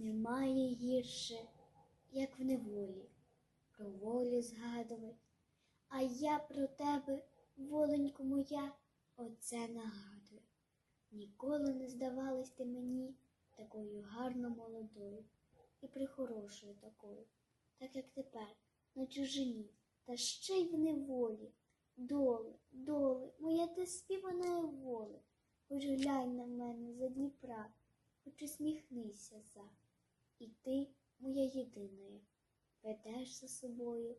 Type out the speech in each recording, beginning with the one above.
Немає гірше, як в неволі, про волю згадувать. А я про тебе, воленько моя, оце нагадую. Ніколи не здавалась ти мені такою гарно молодою і прихорошою такою, так як тепер, на чужині, та ще й в неволі. Доле, доле, моя ти співана воли, хоч глянь на мене за Дніпра, хоч усміхнися за. І ти, моя єдина, ведеш за собою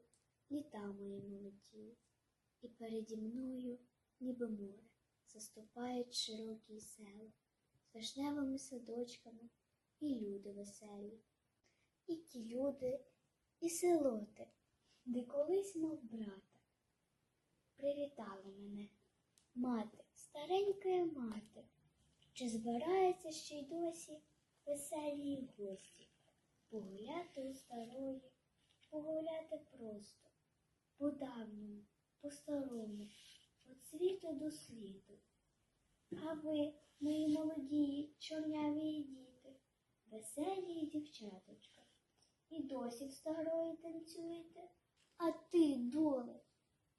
літа мої молоді, і переді мною, ніби море, заступають широкі села, з вишневими садочками і люди веселі. І ті люди, і село те, де колись мав брата. Привітала мене, мати, старенька мати, чи збирається ще й досі веселі гості, погуляти у старої, погуляти просто, по давньому, по старому, від світу до світу. А ви, мої молоді, чорняві діти, веселі дівчаточка, і досі в старої танцюєте, а ти, доле,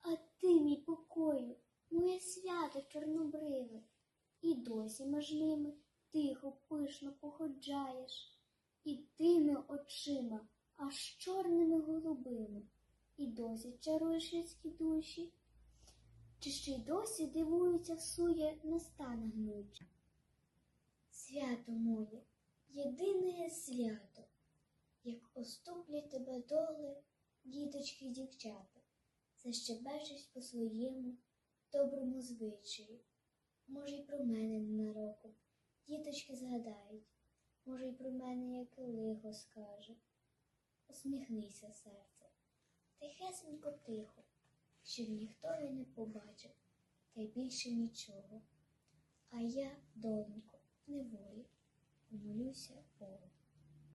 а ти, мій покою, моє свято чорнобриве, і досі ними тихо, пишно походжаєш, і тими очима, аж чорними голубими, і досі чаруєш людські душі, чи ще й досі дивується всує настана гнуча. Свято моє, єдине свято, як оступлять тебе доли, діточки й дівчата, защебечуть по своєму доброму звичаю. Може, й про мене ненароком діточки згадають, може, й про мене яке лихо скаже. Усміхнися, серце, тихесенько тихо, щоб ніхто й не побачив, та й більше нічого. А я, донько, неволі, помолюся Богу.